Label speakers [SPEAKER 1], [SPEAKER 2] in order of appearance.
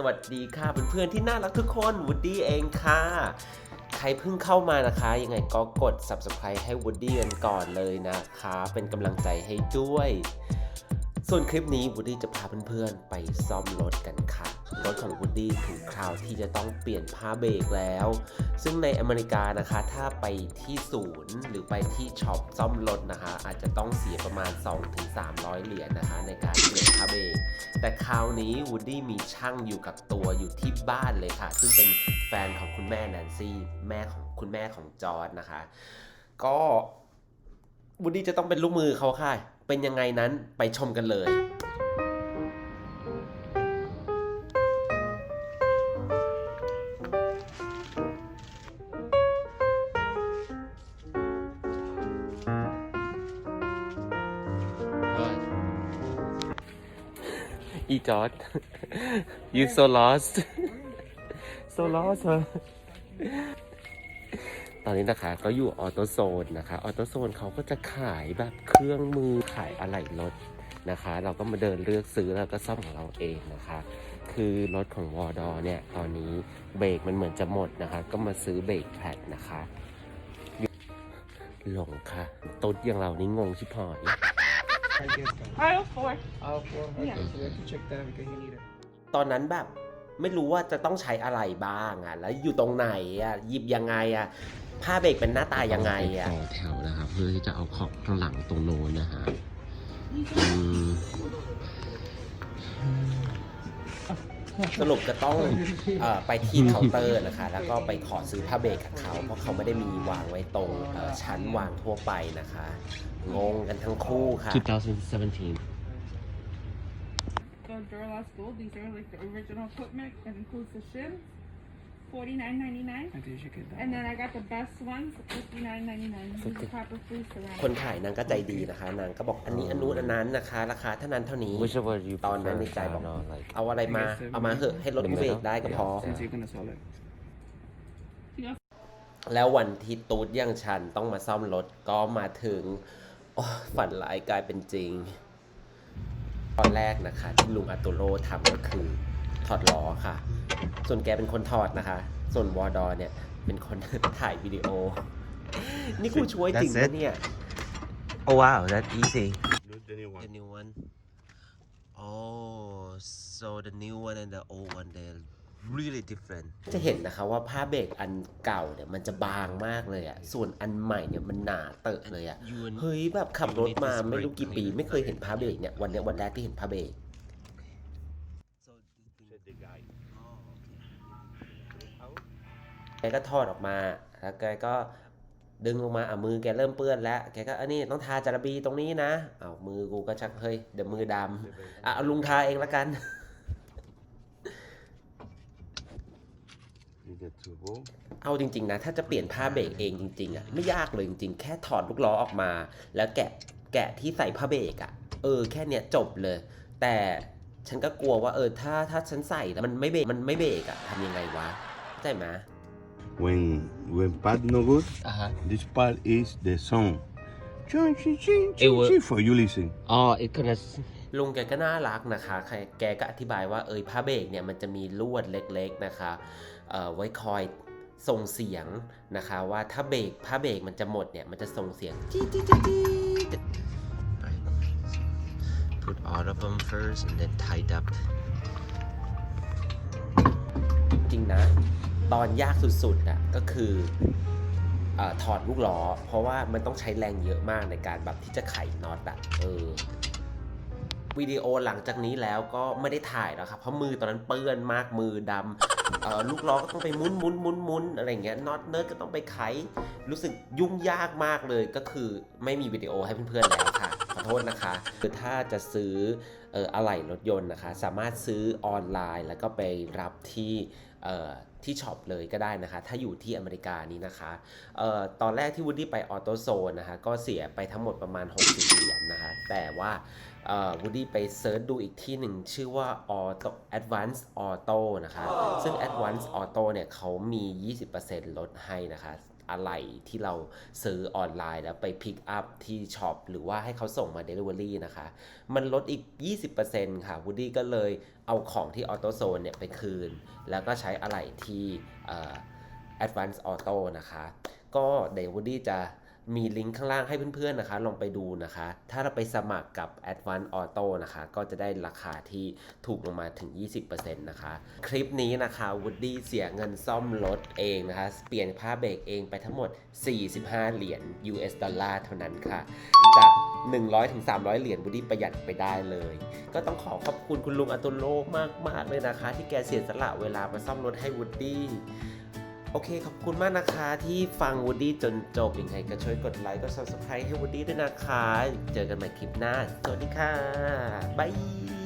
[SPEAKER 1] สวัสดีค่ะเพื่อนๆที่น่ารักทุกคนวูดดี้เองค่ะ ใครเพิ่งเข้ามานะคะ ยังไงก็กด subscribe ให้วูดดี้กันก่อนเลยนะคะ เป็นกำลังใจให้ด้วย ส่วนคลิปนี้วูดดี้จะพาเพื่อนๆไปซ่อมรถกันค่ะ รถของวูดดี้ถึงคราวที่จะต้องเปลี่ยนผ้าเบรกแล้ว ซึ่งในอเมริกานะคะถ้าไปที่ศูนย์หรือไปที่ช็อปซ่อมรถนะคะ อาจจะต้องเสียประมาณ 2-300 เหรียญนะคะ ในการเปลี่ยนผ้าเบรกแต่คราวนี้วูดดี้มีช่างอยู่กับตัวอยู่ที่บ้านเลยค่ะ ซึ่งเป็นแฟนของคุณแม่แนนซี่แม่ของคุณแม่ของจอร์ดนะคะ ก็วูดดี้จะต้องเป็นลูกมือเขาค่ะ เป็นยังไงนั้นไปชมกันเลย อีจอด you so lost so lost ตอนนี้นะคะก็อยู่ออโตโซนนะคะ ออโตโซนเขาก็จะขายแบบเครื่องมือขายอะไหล่รถนะคะ เราก็มาเดินเลือกซื้อแล้วก็ซ่อมของเราเองนะคะ คือรถของวอดอเนี่ยตอนนี้เบรกมันเหมือนจะหมดนะคะ ก็มาซื้อเบรกแพดนะคะหลงค่ะ ตุ๊ดอย่างเรานี่งงชิบหาย
[SPEAKER 2] Aisle four.
[SPEAKER 3] Aisle four? Okay,
[SPEAKER 2] Yeah.
[SPEAKER 3] so we have to check that because you need it.
[SPEAKER 1] ตอนนั้นแบบไม่รู้ว่าจะต้องใช้อะไรบ้างอะ แล้วอยู่ตรงไหนอะ หยิบยังไงอะ ผ้าเบรกเป็นหน้าตายังไงอะ
[SPEAKER 4] ต่อแถวนะครับเพื่อที่จะเอาของข้างหลังตรงโน้นนะฮะอืม
[SPEAKER 1] สรุปจะต้องเอ่อไปที่เคาน์เตอร์นะคะ แล้วก็ไปขอซื้อผ้าเบรกกับเขาเพราะเขาไม่ได้มีวางไว้ตรงเอ่อชั้นวางทั่วไปนะคะ งงกันทั้งคู่ค่ะ
[SPEAKER 4] 2017
[SPEAKER 2] The Duralast Gold. These are like the original equipment. That includes the shims. Forty nine ninety nine.
[SPEAKER 3] I think you should get that.
[SPEAKER 2] And then I got the best ones, fifty nine ninety nine. These
[SPEAKER 1] Fifty.
[SPEAKER 2] are copper free ceramic.
[SPEAKER 1] คนขายนางก็ใจดีนะคะ นางก็บอกอันนี้อันนู้นอันนั้นนะคะ ราคาเท่านั้นเท่านี้
[SPEAKER 4] whichever you
[SPEAKER 1] ตอนนั้นใน
[SPEAKER 4] prefer
[SPEAKER 1] ใจบอก
[SPEAKER 4] no, like
[SPEAKER 1] เอาอะไรมา เอามาเหอะให้รถเบรกได้ก็พอ
[SPEAKER 3] Since you're gonna sell it.
[SPEAKER 2] Yes.
[SPEAKER 1] แล้ววันที่ตูดอย่างฉันต้องมาซ่อมรถก็มาถึงโอ้ฝันร้ายกลายเป็นจริง ตอนแรกนะคะ ที่ลุงอัตโตโรทำก็คือถอดล้อค่ะ ส่วนแกเป็นคนถอดนะคะ ส่วนวอดอเนี่ย เป็นคน ถ่ายวิดีโอ นี่กูช่วยจริง
[SPEAKER 4] That's
[SPEAKER 1] นะ
[SPEAKER 4] it?
[SPEAKER 1] เนี่ย
[SPEAKER 4] oh wow that easy
[SPEAKER 5] Not the new one.
[SPEAKER 4] the new one oh so the new one and the old one they're really different
[SPEAKER 1] จะเห็นนะคะว่าผ้าเบรกอันเก่าเนี่ยมันจะบางมากเลยอะส่วนอันใหม่เนี่ยมันหนาเตอะเลยอะ
[SPEAKER 4] You and-
[SPEAKER 1] เฮ้ยแบบขับรถมาไม่รู้กี่ปี ไม่เคยเห็นผ้าเบรกเนี่ยวันเนี้ยวันแรกที่เห็นผ้าเบรก แกก็ทอดออกมา แล้วแกก็ดึงออกมาอะมือแกเริ่มเปื้อนแล้วแกก็อันนี้ต้องทาจารบีตรงนี้นะเอามือกูก็ชักเฮ้ยเดี๋ยวมือดำอะเอาลุงทาเองละกัน เอาจริง ๆ นะ ถ้าจะเปลี่ยนผ้าเบรกเองจริง ๆอะไม่ยากเลยจริงๆ แค่ถอดลูกล้อออกมา แล้วแกะแกะที่ใส่ผ้าเบรกอะเออแค่เนี้ยจบเลย แต่ฉันก็กลัวว่าเออถ้าถ้าฉันใส่แล้วมันไม่เบรกมันไม่เบรกอะทำยังไงวะเข้าใจไหม
[SPEAKER 5] When when part no good,
[SPEAKER 4] uh-huh
[SPEAKER 5] this part is the song. Ching, ching, ching,
[SPEAKER 4] It
[SPEAKER 5] ching,
[SPEAKER 4] will-
[SPEAKER 5] ching, for you listen.
[SPEAKER 4] oh it gonna
[SPEAKER 1] ลุงแกก็น่ารักนะคะใครแกก็อธิบายว่าเอยผ้าเบรกเนี่ยมันจะมีลวดเล็กๆนะคะเอ่อไว้คอยส่งเสียงนะคะ ว่าถ้าเบรกผ้าเบรกมันจะหมดเนี่ยมันจะส่งเสียงจี๊ดจี๊ดจี๊ดจี๊ด
[SPEAKER 4] right put all of them first and then tied up
[SPEAKER 1] จริงนะ ตอนยากสุดๆอะก็คืออถอดลูกล้อ เพราะว่ามันต้องใช้แรงเยอะมากในการแบบที่จะไขน็อตอะเออวิดีโอหลังจากนี้แล้วก็ไม่ได้ถ่ายแล้วครับเพราะมือตอนนั้นเปื้อนมากมือดำออลูกล้อก็ต้องไปมุนมุนมุนมุนอะไรเงี้ยน็อตเนิร์ดก็ต้องไปไข รู้สึกยุ่งยากมากเลยก็คือไม่มีวิดีโอให้เพื่อนๆแล้วค่ะขอโทษนะคะ คือถ้าจะซื้ออออะไหล่รถยนต์นะคะ สามารถซื้อออนไลน์แล้วก็ไปรับที่ ที่ช็อปเลยก็ได้นะคะ ถ้าอยู่ที่อเมริกานี้นะคะออตอนแรกที่วูดดี้ไปออโตโซนนะคะ ก็เสียไปทั้งหมดประมาณ 60 เหรียญนะคะ แต่ว่าวูดดี้ไปเซิร์ชดูอีกที่หนึ่งชื่อว่า Auto Advanced Auto นะคะ ซึ่ง Advanced Auto เนี่ยเขามี 20%ลดให้นะคะ อะไรที่เราซื้อออนไลน์แล้วไปพิกอัพที่ช็อปหรือว่าให้เขาส่งมา Delivery นะคะ มันลดอีก 20%ค่ะวูดดี้ก็เลยเอาของที่ออโตโซนเนี่ยไปคืน แล้วก็ใช้อะไรที่เอ่อ Advanced Auto นะคะ ก็เดี๋ยววูดดี้จะ มีลิงก์ข้างล่างให้เพื่อนๆนะคะ ลองไปดูนะคะ ถ้าเราไปสมัครกับ Advanced Auto นะคะ ก็จะได้ราคาที่ถูกลงมาถึง 20%นะคะ คลิปนี้นะคะวูดดี้เสียเงินซ่อมรถเองนะคะ เปลี่ยนผ้าเบรกเองไปทั้งหมด 45 เหรียญ US ดอลลาร์เท่านั้นค่ะ จาก 100ถึง300 เหรียญวูดดี้ประหยัดไปได้เลย ก็ต้องขอขอบคุณคุณลุงอัตุโลกมากๆเลยนะคะ ที่แกเสียสละเวลามาซ่อมรถให้วูดดี้ โอเค ขอบคุณมากนะคะที่ฟังวูดดี้จนจบยังไงก็ช่วยกดไลค์ กด subscribe ให้วูดดี้ด้วยนะคะ เจอกันใหม่คลิปหน้า สวัสดีค่ะ บ๊าย